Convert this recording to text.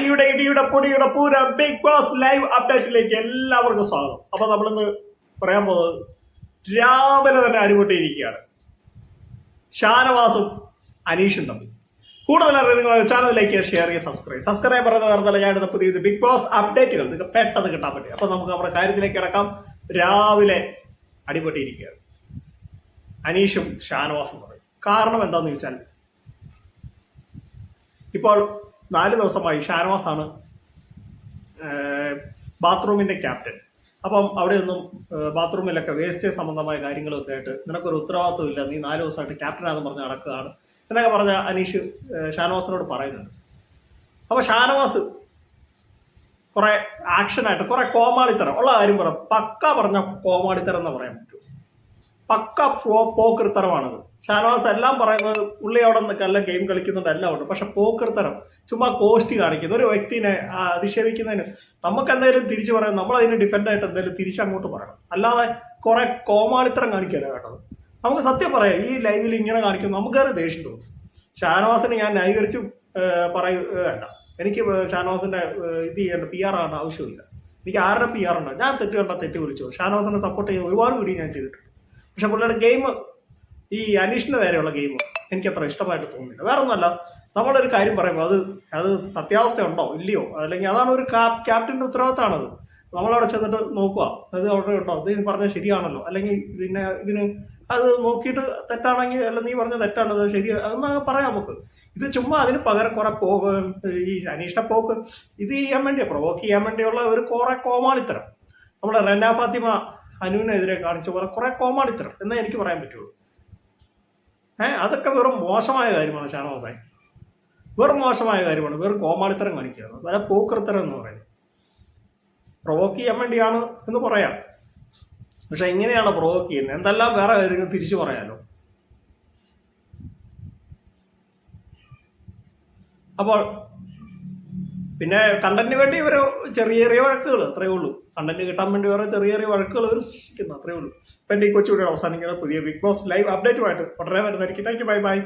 അടിയുടെ ഇടിയുടെ പൊടിയുടെ പൂര ബിഗ് ബോസ് ലൈവ് അപ്ഡേറ്റിലേക്ക് എല്ലാവർക്കും സ്വാഗതം. അപ്പൊ നമ്മളിന്ന് പറയാൻ പോകുന്നത് രാവിലെ തന്നെ അടിപൊട്ടിയിരിക്കുകയാണ്. ഷാനവാസും അനീഷും തമ്മിൽ. കൂടുതൽ അറിയാൻ ചാനലിലേക്ക് ഷെയർ ചെയ്യുക സബ്സ്ക്രൈബ് സബ്സ്ക്രൈബ് പറയുന്ന വേറെ ഞാൻ പുതിയ ബിഗ് ബോസ് അപ്ഡേറ്റുകൾ നിങ്ങൾക്ക് പെട്ടെന്ന് കിട്ടാൻ പറ്റും. അപ്പൊ നമുക്ക് നമ്മുടെ കാര്യത്തിലേക്ക് കിടക്കാം. രാവിലെ അടിപൊട്ടിയിരിക്കുകയാണ്. അനീഷും ഷാനവാസും പറയും കാരണം എന്താണെന്ന് ചോദിച്ചാൽ ഇപ്പോൾ നാല് ദിവസമായി ഷാനവാസ് ആണ് ബാത്റൂമിന്റെ ക്യാപ്റ്റൻ. അപ്പം അവിടെയൊന്നും ഒന്നും ബാത്റൂമിലൊക്കെ വേസ്റ്റ് സംബന്ധമായ കാര്യങ്ങളൊക്കെ ആയിട്ട് നിനക്കൊരു ഉത്തരവാദിത്വം ഇല്ല നീ നാല് ദിവസമായിട്ട് ക്യാപ്റ്റനാണെന്ന് പറഞ്ഞ് നടക്കുകയാണ് എന്നൊക്കെ പറഞ്ഞ അനീഷ് ഷാനവാസിനോട് പറയുന്നുണ്ട്. അപ്പൊ ഷാനവാസ് കുറെ ആക്ഷനായിട്ട് കുറെ കോമാളിത്തരം ഉള്ള കാര്യം പറയാം പക്ക പറഞ്ഞ കോമാളിത്തരം എന്ന് പറയാൻ പറ്റൂ. പക്ക പോ പോക്കൃത്തരമാണത്. ഷാനവാസ് എല്ലാം പറയുന്നത് പുള്ളി അവിടെ നിന്നൊക്കെ എല്ലാം ഗെയിം കളിക്കുന്നുണ്ട് എല്ലാം ഉണ്ട് പക്ഷെ തരം. ചുമ്മാ കോസ്റ്റ് കാണിക്കുന്നു. ഒരു വ്യക്തിനെ അധിക്ഷേപിക്കുന്നതിന് നമുക്ക് എന്തെങ്കിലും തിരിച്ചു പറയാം. നമ്മൾ അതിന് ഡിഫെൻഡ് ആയിട്ട് എന്തെങ്കിലും തിരിച്ചങ്ങോട്ട് പറയണം. അല്ലാതെ കുറെ കോമാളിത്തരം കാണിക്കല്ല വേണ്ടത്. നമുക്ക് സത്യം പറയാം ഈ ലൈവിൽ ഇങ്ങനെ കാണിക്കും നമുക്കൊരു ദേഷ്യം തോന്നും. ഷാനവാസിനെ ഞാൻ ന്യായീകരിച്ച് പറയുകയല്ല എനിക്ക് ഷാനവാസിന്റെ ഇത് ചെയ്യേണ്ട പി ആർ ആണ് ആവശ്യമില്ല. എനിക്ക് ആരുടെ പി ആർ ഉണ്ട്? ഞാൻ തെറ്റ് കണ്ട തെറ്റ് വിളിച്ചു ഷാനവാസിനെ സപ്പോർട്ട് ചെയ്ത് ഒരുപാട് വീഡിയോ ഞാൻ ചെയ്തിട്ടുണ്ട്. പക്ഷെ പുള്ളിയുടെ ഗെയിം ഈ അനീഷിന്റെ നേരെയുള്ള ഗെയിം എനിക്ക് അത്ര ഇഷ്ടമായിട്ട് തോന്നുന്നില്ല. വേറെ ഒന്നല്ല നമ്മളൊരു കാര്യം പറയുമ്പോൾ അത് അത് സത്യാവസ്ഥ ഉണ്ടോ ഇല്ലയോ? അല്ലെങ്കിൽ അതാണ് ഒരു ക്യാപ്റ്റന്റെ ഉത്തരവാദിത്തമാണത്? നമ്മളവിടെ ചെന്നിട്ട് നോക്കുക. അത് അവിടെ ഉണ്ടോ? ഇത് പറഞ്ഞാൽ ശരിയാണല്ലോ. അല്ലെങ്കിൽ ഇതിനെ ഇതിന് അത് നോക്കിയിട്ട് തെറ്റാണെങ്കിൽ അല്ല നീ പറഞ്ഞ തെറ്റാണ് അത് ശരി അതൊന്നും പറയാം നമുക്ക്. ഇത് ചുമ്മാ അതിന് പകരം കുറെ പോ ഈ അനീഷിന്റെ പോക്ക് ഇത് ചെയ്യാൻ വേണ്ടിയാണ് പ്രൊവോക്ക് ചെയ്യാൻ വേണ്ടിയുള്ള ഒരു കുറെ കോമാളിത്തരം. നമ്മുടെ റെന ഫാത്തിമ അനുവിനെതിരെ കാണിച്ച പോലെ കുറെ കോമാളിത്തരം എന്നേ എനിക്ക് പറയാൻ പറ്റുള്ളൂ. ഏഹ് അതൊക്കെ വെറും മോശമായ കാര്യമാണ് ഷാനവാസായി. വെറും മോശമായ കാര്യമാണ്. വെറും കോമാളിത്തരം കാണിക്കുക വല പൂക്കൃത്തരം എന്ന് പറയുന്നത്. പ്രൊവോക്ക് ചെയ്യാൻ വേണ്ടിയാണ് എന്ന് പറയാം. പക്ഷെ എങ്ങനെയാണ് പ്രൊവോക്ക് ചെയ്യുന്നത്? എന്തെല്ലാം വേറെ കാര്യങ്ങൾ തിരിച്ചു പറയാലോ? അപ്പോൾ പിന്നെ കണ്ടന്റിന് വേണ്ടി ഇവർ ചെറിയ ചെറിയ വഴക്കുകൾ അത്രയേ ഉള്ളൂ. കണ്ടന്റ് കിട്ടാൻ വേണ്ടി വേറെ ചെറിയ ചെറിയ വഴക്കുകൾ ഇവർ സൃഷ്ടിക്കുന്നു അത്രയേ ഉള്ളൂ. അപ്പം എന്റെ ഈ കൊച്ചുകൂടെ അവസാനിക്കുന്ന. പുതിയ ബിഗ് ബോസ് ലൈവ് അപ്ഡേറ്റുമായിട്ട് ഉടനെ വരുന്നതായിരിക്കും. Thank you bye bye